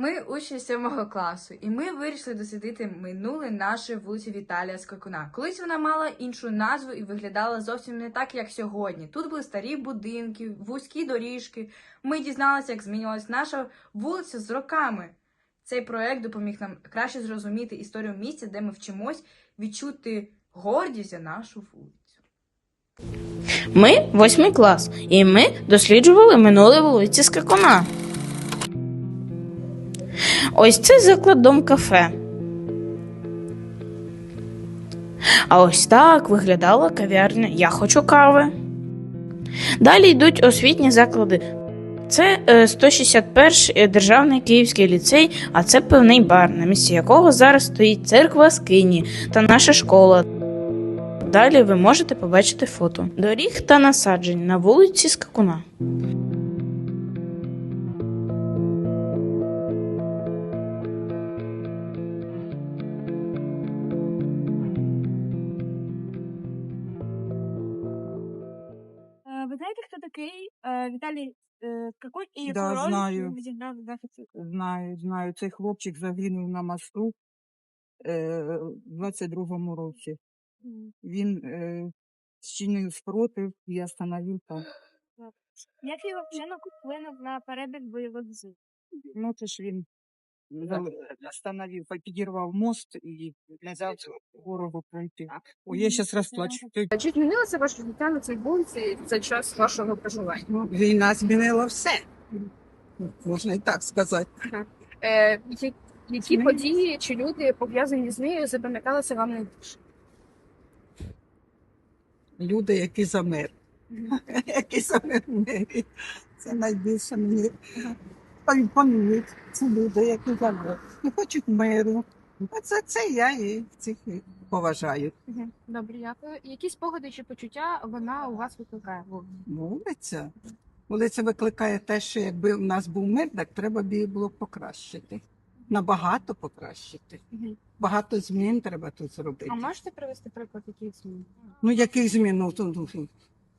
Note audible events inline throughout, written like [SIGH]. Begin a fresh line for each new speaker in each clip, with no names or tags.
Ми учні сьомого класу, і ми вирішили дослідити минуле нашої вулиці Віталія Скакуна. Колись вона мала іншу назву і виглядала зовсім не так, як сьогодні. Тут були старі будинки, вузькі доріжки. Ми дізналися, як змінювалась наша вулиця з роками. Цей проект допоміг нам краще зрозуміти історію місця, де ми вчимось відчути гордість за нашу вулицю.
Ми восьмий клас, і ми досліджували минуле вулиці Скакуна. Ось це заклад дом кафе. А ось так виглядала кав'ярня Я хочу кави. Далі йдуть освітні заклади. Це е, 161-й державний київський ліцей, а це певний бар, на місці якого зараз стоїть церква Скині та наша школа. Далі ви можете побачити фото доріг та насаджень на вулиці Скакуна.
Віталій е, Какой і
Да,
яку роль
знаю.
відіграв?
Знаю, знаю. Цей хлопчик загинув на мосту е, в 22-му році. Він е, чинив спротив і остановив там.
Як його вчинок вплинув на перебіг бойових дій?
Ну, це ж він зал- остановив, підірвав мост і не дав ворогу пройти. О, я зараз розплачу. Ти-
Чи змінилося ваше життя на цій вулиці за час вашого проживання?
Ну, Війна змінила все. Можна і так сказати.
Е, я- які події чи люди пов'язані з нею запам'яталися вам найбільше?
Люди, які за мир. [LAUGHS] Які за мир в мирі. Це найбільше мені пам'ятають. Це люди, які за мир. І хочуть миру. А це, це я і цих поважаю.
Добре, дякую. Які спогади чи почуття вона у вас викликає?
Вулиця. Вулиця викликає те, що якби у нас був мир, так треба б її було покращити. Набагато покращити. Багато змін треба тут зробити.
А можете привести приклад яких змін?
Ну, яких змін? Ну, ну,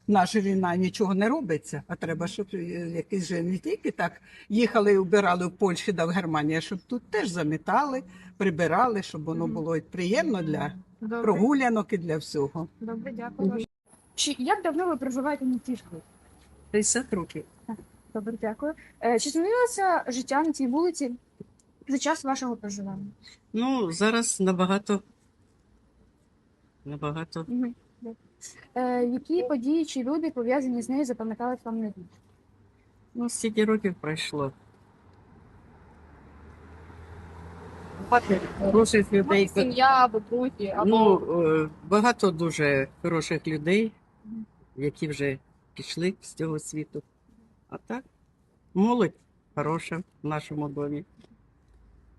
наша війна нічого не робиться, а треба, щоб е, якісь же не тільки так їхали і вбирали в Польщі та в Германії, а щоб тут теж замітали, прибирали, щоб воно було і приємно для
Добре,
прогулянок і для всього.
добре, дякую. Чи як давно ви проживаєте на цій школі?
50 років.
Добре, дякую. Е, чи змінилося життя на цій вулиці за час вашого проживання?
Ну, зараз набагато. Набагато.
Мгм. Е, які події чи люди пов'язані з нею запам'ятались вам найбільше?
Ну, стільки років пройшло. Хороших людей.
Сім'я, або друзі, або
Ну, е, багато дуже хороших людей, які вже пішли з цього світу. А так, молодь хороша в нашому домі.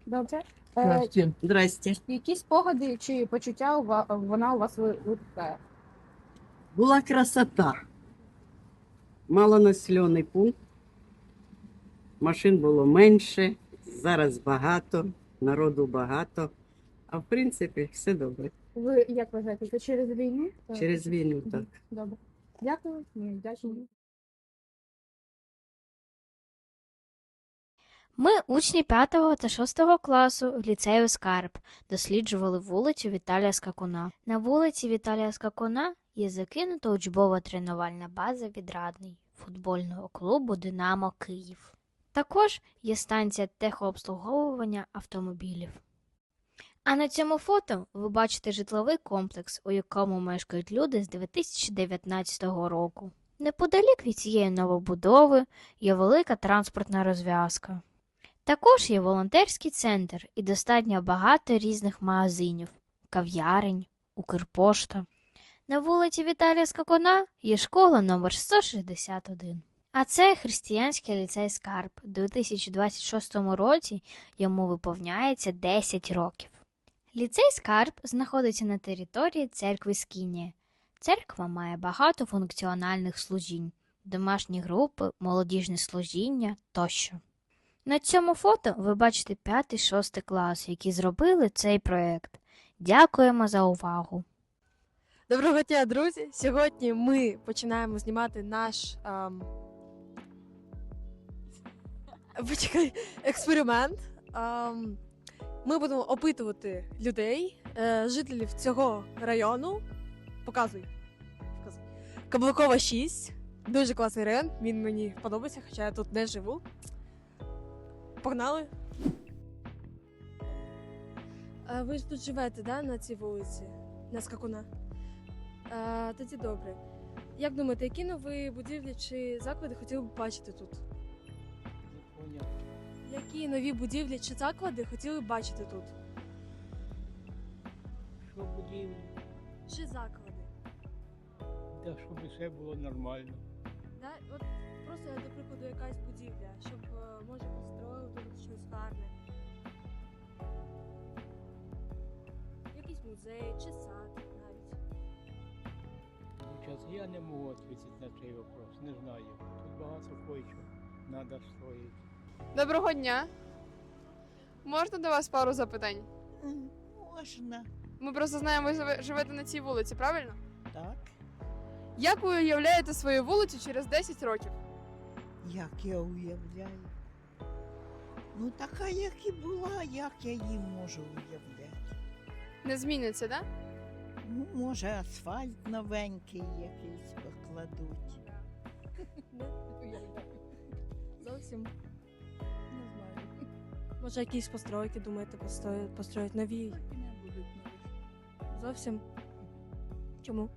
добре. Е,
Здрасте.
які спогади чи почуття у ва- вона у вас ви- викликає?
Була красота. Малонаселений пункт. Машин було менше, зараз багато, народу багато. А в принципі, все добре.
Ви як вважаєте, це через війну?
Через війну так.
Добре. Дякую. Ні, Дякую.
Ми, учні 5 та 6 класу ліцею Скарб, досліджували вулицю Віталія Скакуна. На вулиці Віталія Скакуна є закинута учбова тренувальна база відрадний футбольного клубу Динамо Київ. Також є станція техообслуговування автомобілів. А на цьому фото ви бачите житловий комплекс, у якому мешкають люди з 2019 року. Неподалік від цієї новобудови є велика транспортна розв'язка. Також є волонтерський центр і достатньо багато різних магазинів, кав'ярень, Укрпошта. На вулиці Віталія Скакуна є школа номер 161. А це християнський ліцей Скарб. У 2026 році йому виповняється 10 років. Ліцей Скарб знаходиться на території церкви Скінія. Церква має багато функціональних служінь, домашні групи, молодіжне служіння тощо. На цьому фото ви бачите 5-6 клас, які зробили цей проект. Дякуємо за увагу!
Доброго дня, друзі! Сьогодні ми починаємо знімати наш ем... Почекай, експеримент. ам, ми будемо опитувати людей, е, жителів цього району. Показуй. Показуй. Каблукова 6. Дуже класний район. Він мені подобається, хоча я тут не живу. Погнали. А ви ж тут живете, да, на цій вулиці? На скакуна? А, тоді добре. Як думаєте, які нові будівлі чи заклади хотіли б бачити тут? Які нові будівлі чи заклади хотіли б бачити тут?
Що будівлі,
Чи заклади?
та щоб все було нормально.
Да? От просто, до прикладу, якась будівля, щоб е, може построїли тут щось гарне. Якийсь музей чи сад навіть.
Я не можу відповісти на цей вопрос, не знаю. Тут багато кое-що треба строїти.
Доброго дня. Можна до вас пару запитань?
Можна.
Ми просто знаємо, ви живете на цій вулиці, правильно?
Так.
Як ви уявляєте свою вулицю через 10 років?
Як я уявляю. Ну, така, як і була, як я її можу уявляти.
Не зміниться, да?
Ну, може, асфальт новенький якийсь покладуть. [LAUGHS]
Зовсім. Не знаю. Може, якісь постройки, думаєте, построїть, построїть нові?
Не будуть нових.
Зовсім. Чому?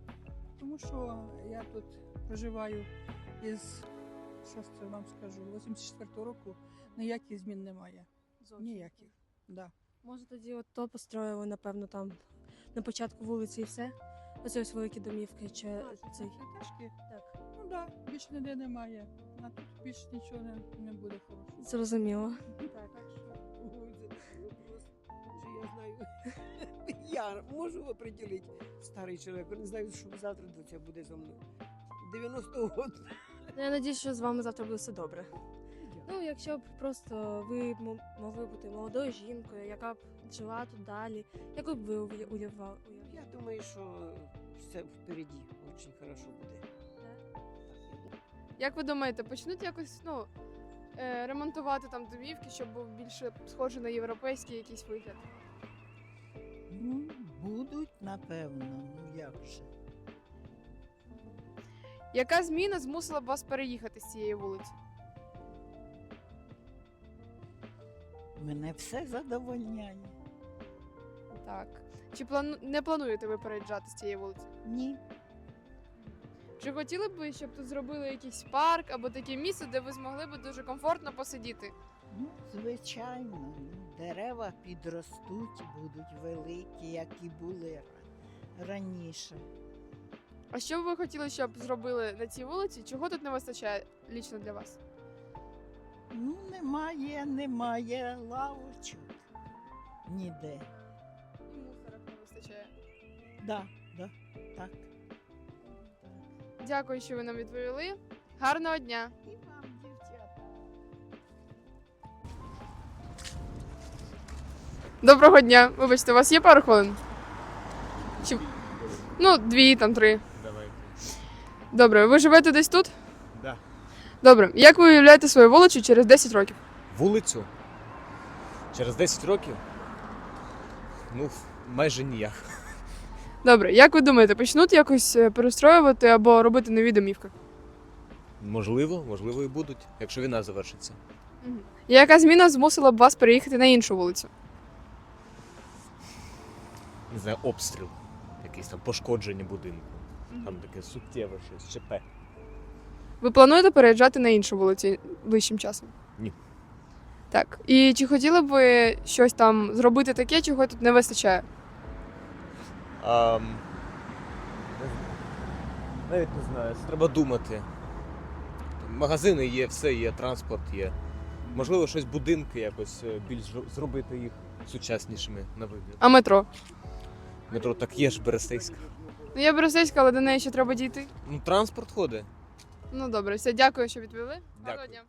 Тому що я тут проживаю із, що це вам скажу, 84 року ніяких змін немає.
Зовсім.
Ніяких. Да.
Може, тоді от то построїли, напевно, там на початку вулиці і все? Оце ось великі домівки чи цей.
П'ятиэтажки.
Так.
Ну так, да, більше ніде немає. А тут більше нічого не, не буде хорошого.
Зрозуміло.
Так.
я знаю. [LAUGHS] Я можу определити старий чоловік, не знаю, що завтра доця буде зо мною. 90 год.
Ну, я надіюсь, що з вами завтра буде все добре. Ну, якщо б просто ви мо- могли бути молодою жінкою, яка б жила тут далі, яку б ви уя- уявляли?
Я думаю, що все впереді дуже хорошо буде.
Як ви думаєте, почнуть якось ну, е, ремонтувати там домівки, щоб був більше схожий на європейський якийсь вигляд?
Ну, будуть, напевно, ну як же.
Яка зміна змусила б вас переїхати з цієї вулиці?
Мене все задовольняє.
Так. Чи плану... не плануєте ви переїжджати з цієї вулиці?
Ні.
Чи хотіли б ви, щоб тут зробили якийсь парк або таке місце, де ви змогли б дуже комфортно посидіти?
Ну, звичайно, ну, дерева підростуть, будуть великі, як і були раніше.
А що б ви хотіли, щоб зробили на цій вулиці? Чого тут не вистачає лічно для вас?
Ну, немає, немає лавочок ніде.
І мусора не вистачає.
Да, да, так.
Дякую, що ви нам відповіли. Гарного дня!
І вам, дівчата.
Доброго дня! Вибачте, у вас є пару хвилин? Чи... Ну, дві, там три.
Давайте.
Добре, ви живете десь тут? Добре. Як ви уявляєте свою вулицю через 10 років?
Вулицю? Через 10 років? Ну, майже ніяк.
Добре, як ви думаєте, почнуть якось е, перестроювати або робити нові домівки?
Можливо, можливо, і будуть, якщо війна завершиться.
Яка зміна змусила б вас переїхати на іншу вулицю?
Не знаю, обстріл, якийсь там пошкодження будинку. Там таке суттєве щось, ЧП.
Ви плануєте переїжджати на іншу вулицю ближчим часом?
Ні.
Так. І чи хотіли б ви щось там зробити таке, чого тут не вистачає?
А, навіть не знаю, це треба думати. Магазини є, все є, транспорт є. Можливо, щось будинки якось е, більш зробити їх сучаснішими на вигляд.
А метро?
Метро так є ж Берестейська.
Ну, я Берестейська, але до неї ще треба дійти.
Ну, транспорт ходить.
Ну добре, все, дякую, що відповіли. Гарного дня.